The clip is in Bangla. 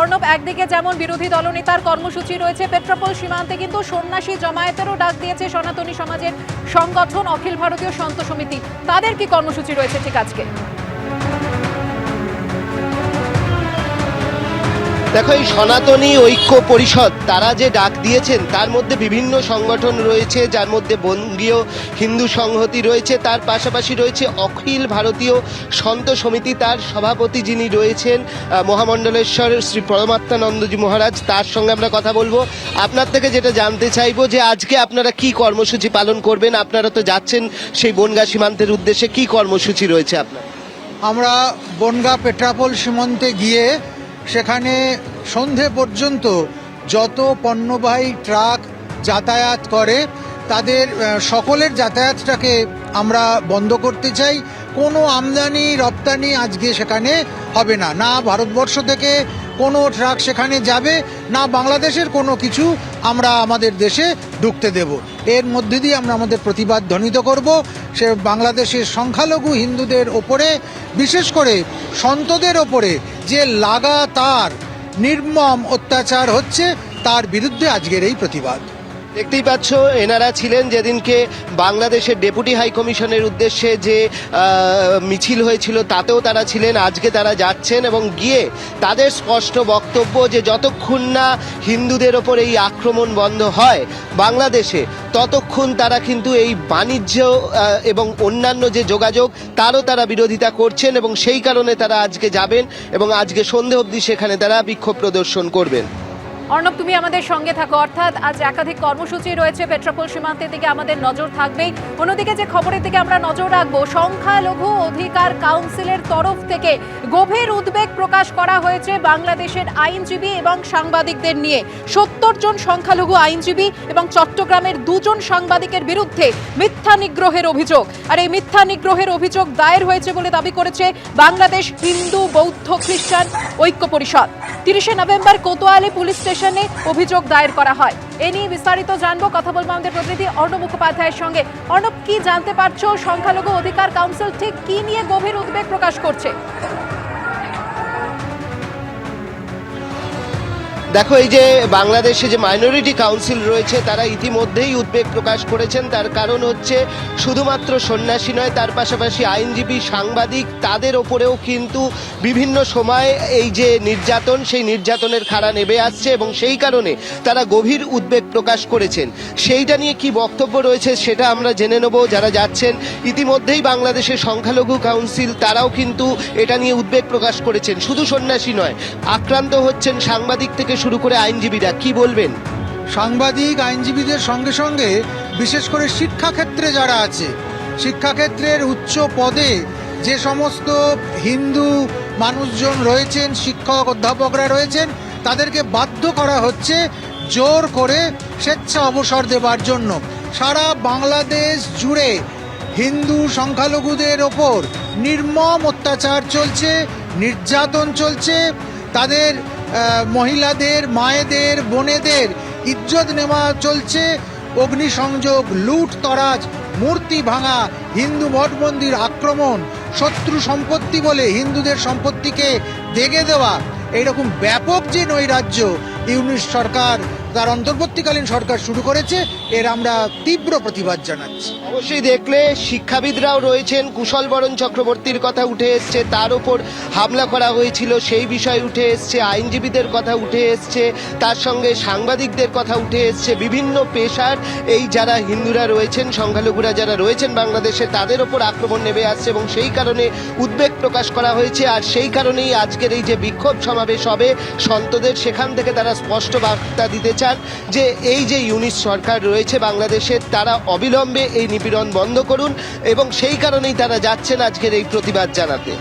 অর্ণব একদিকে যেমন বিরোধী দলনেতার কর্মসূচি রয়েছে, পেট্রাপোল সীমান্তে কিন্তু সন্ন্যাসী জমায়েতেরও ডাক দিয়েছে সনাতনী সমাজের সংগঠন অখিল ভারতীয় সন্ত সমিতি। তাদের কি কর্মসূচি রয়েছে ঠিক আজকে? দেখো, এই সনাতনী ঐক্য পরিষদ, তারা যে ডাক দিয়েছেন, তার মধ্যে বিভিন্ন সংগঠন রয়েছে, যার মধ্যে বঙ্গীয় হিন্দু সংহতি রয়েছে, তার পাশাপাশি রয়েছে অখিল ভারতীয় সন্ত সমিতি, তার সভাপতি যিনি রয়েছেন মহামণ্ডলেশ্বর শ্রী পরমাত্মানন্দজি মহারাজ, তার সঙ্গে আমরা কথা বলব। আপনার থেকে যেটা জানতে চাইব যে, আজকে আপনারা কি কর্মসূচি পালন করবেন? আপনারা তো যাচ্ছেন সেই বনগা সীমান্তের উদ্দেশ্যে, কি কর্মসূচি রয়েছে আপনার? আমরা বনগা পেট্রাপোল সীমান্তে গিয়ে সেখানে সন্ধে পর্যন্ত যত পণ্যবাহী ট্রাক যাতায়াত করে, তাদের সকলের যাতায়াতটাকে আমরা বন্ধ করতে চাই। কোনো আমদানি, রপ্তানি আজকে সেখানে হবে না। না ভারতবর্ষ থেকে কোনো ট্রাক সেখানে যাবে, না বাংলাদেশের কোনো কিছু আমরা আমাদের দেশে ঢুকতে দেব। এর মধ্যে দিয়ে আমরা আমাদের প্রতিবাদ ধ্বনিত করব। সে বাংলাদেশের সংখ্যালঘু হিন্দুদের ওপরে, বিশেষ করে সন্তদের ওপরে যে লাগাতার নির্মম অত্যাচার হচ্ছে, তার বিরুদ্ধে আজকের এই প্রতিবাদ। দেখতেই পাচ্ছ, এনারা ছিলেন যেদিনকে বাংলাদেশের ডেপুটি হাই কমিশনের উদ্দেশ্যে যে মিছিল হয়েছিল, তাতেও তারা ছিলেন, আজকে তারা যাচ্ছেন এবং গিয়ে তাদের স্পষ্ট বক্তব্য যে যতক্ষণ না হিন্দুদের ওপর এই আক্রমণ বন্ধ হয় বাংলাদেশে, ততক্ষণ তারা কিন্তু এই বাণিজ্য এবং অন্যান্য যে যোগাযোগ, তারও তারা বিরোধিতা করছেন এবং সেই কারণে তারা আজকে যাবেন এবং আজকে সন্ধে অবধি সেখানে তারা বিক্ষোভ প্রদর্শন করবেন। অর্ণব, তুমি আমাদের সঙ্গে থাকো। অর্থাৎ আজ একাধিক কর্মসূচি রয়েছে পেট্রাপোল সীমান্তের দিকে, আমাদের নজর থাকবেই। অন্যদিকে যে খবরের দিকে আমরা নজর রাখব, সংখ্যালঘু অধিকার কাউন্সিলের তরফ থেকে গভীর উদ্বেগ প্রকাশ করা হয়েছে বাংলাদেশের আইনজীবী এবং সাংবাদিকদের নিয়ে। সত্তর জন সংখ্যালঘু আইনজীবী এবং চট্টগ্রামের দুজন সাংবাদিকের বিরুদ্ধে মিথ্যা নিগ্রহের অভিযোগ। আর এই মিথ্যা নিগ্রহের অভিযোগ দায়ের হয়েছে বলে দাবি করেছে বাংলাদেশ হিন্দু বৌদ্ধ খ্রিস্টান ঐক্য পরিষদ। তিরিশে নভেম্বর কোতোয়ালি পুলিশ স্টেশনে অভিযোগ দায়ের করা হয়। এ নিয়ে বিস্তারিত জানব কথা বলব আমাদের প্রতিনিধি অর্ণব মুখোপাধ্যায়ের সঙ্গে। অর্ণব, কি জানতে পারছ? সংখ্যালঘু অধিকার কাউন্সিল ঠিক কি নিয়ে গভীর উদ্বেগ প্রকাশ করছে? দেখো, এই যে বাংলাদেশে যে মাইনরিটি কাউন্সিল রয়েছে, তারা ইতিমধ্যেই উদ্বেগ প্রকাশ করেছেন। তার কারণ হচ্ছে, শুধুমাত্র সন্ন্যাসী নয়, তার পাশাপাশি আইনজীবী, সাংবাদিক, তাদের ওপরেও কিন্তু বিভিন্ন সময় এই যে নির্যাতন, সেই নির্যাতনের খাড়া নেমে আসছে এবং সেই কারণে তারা গভীর উদ্বেগ প্রকাশ করেছেন। সেইটা নিয়ে কি বক্তব্য রয়েছে, সেটা আমরা জেনে নেব। যারা যাচ্ছেন, ইতিমধ্যেই বাংলাদেশের সংখ্যালঘু কাউন্সিল তারাও কিন্তু এটা নিয়ে উদ্বেগ প্রকাশ করেছেন। শুধু সন্ন্যাসী নয়, আক্রান্ত হচ্ছেন সাংবাদিক থেকে শুরু করে আইনজীবীরা, কি বলবেন? সাংবাদিক, আইনজীবীদের সঙ্গে সঙ্গে, বিশেষ করে শিক্ষাক্ষেত্রে যারা আছে, শিক্ষাক্ষেত্রের উচ্চ পদে যে সমস্ত হিন্দু মানুষজন রয়েছেন, শিক্ষক, অধ্যাপকরা রয়েছেন, তাদেরকে বাধ্য করা হচ্ছে জোর করে স্বেচ্ছা অবসর দেবার জন্য। সারা বাংলাদেশ জুড়ে হিন্দু সংখ্যালঘুদের ওপর নির্মম অত্যাচার চলছে, নির্যাতন চলছে, তাদের মহিলাদের, মায়েদের, বোনেদের ইজ্জত নেওয়া চলছে। অগ্নিসংযোগ, লুট, তরাজ, মূর্তি ভাঙা, হিন্দু মঠ মন্দির আক্রমণ, শত্রু সম্পত্তি বলে হিন্দুদের সম্পত্তিকে দেগে দেওয়া। এইরকম ব্যাপক যে নৈরাজ্য, ইউনিশ সরকার তার অন্তর্বর্তীকালীন সরকার শুরু করেছে, এর আমরা তীব্র প্রতিবাদ জানাচ্ছি। অবশ্যই দেখলে শিক্ষাবিদরাও রয়েছেন, কুশল বরণ চক্রবর্তীর কথা উঠে এসছে, তার ওপর হামলা করা হয়েছিল, সেই বিষয় উঠে এসছে, আইনজীবীদের কথা উঠে এসছে, তার সঙ্গে সাংবাদিকদের কথা উঠে এসছে, বিভিন্ন পেশার এই যারা হিন্দুরা রয়েছেন, সংখ্যালঘুরা যারা রয়েছেন বাংলাদেশে, তাদের ওপর আক্রমণ নেমে আসছে এবং সেই কারণে উদ্বেগ প্রকাশ করা হয়েছে, আর সেই কারণেই আজকের এই যে বিক্ষোভ সমাবেশ হবে, সন্তদের সেখান থেকে তারা স্পষ্ট বার্তা দিতে চান যে এই যে ইউনিট সরকার রয়েছে বাংলাদেশের তারা অবিলম্বে এই নিপীড়ন বন্ধ করুন এবং সেই কারণেই তারা যাচ্ছেন আজকের এই প্রতিবাদ জানাতে।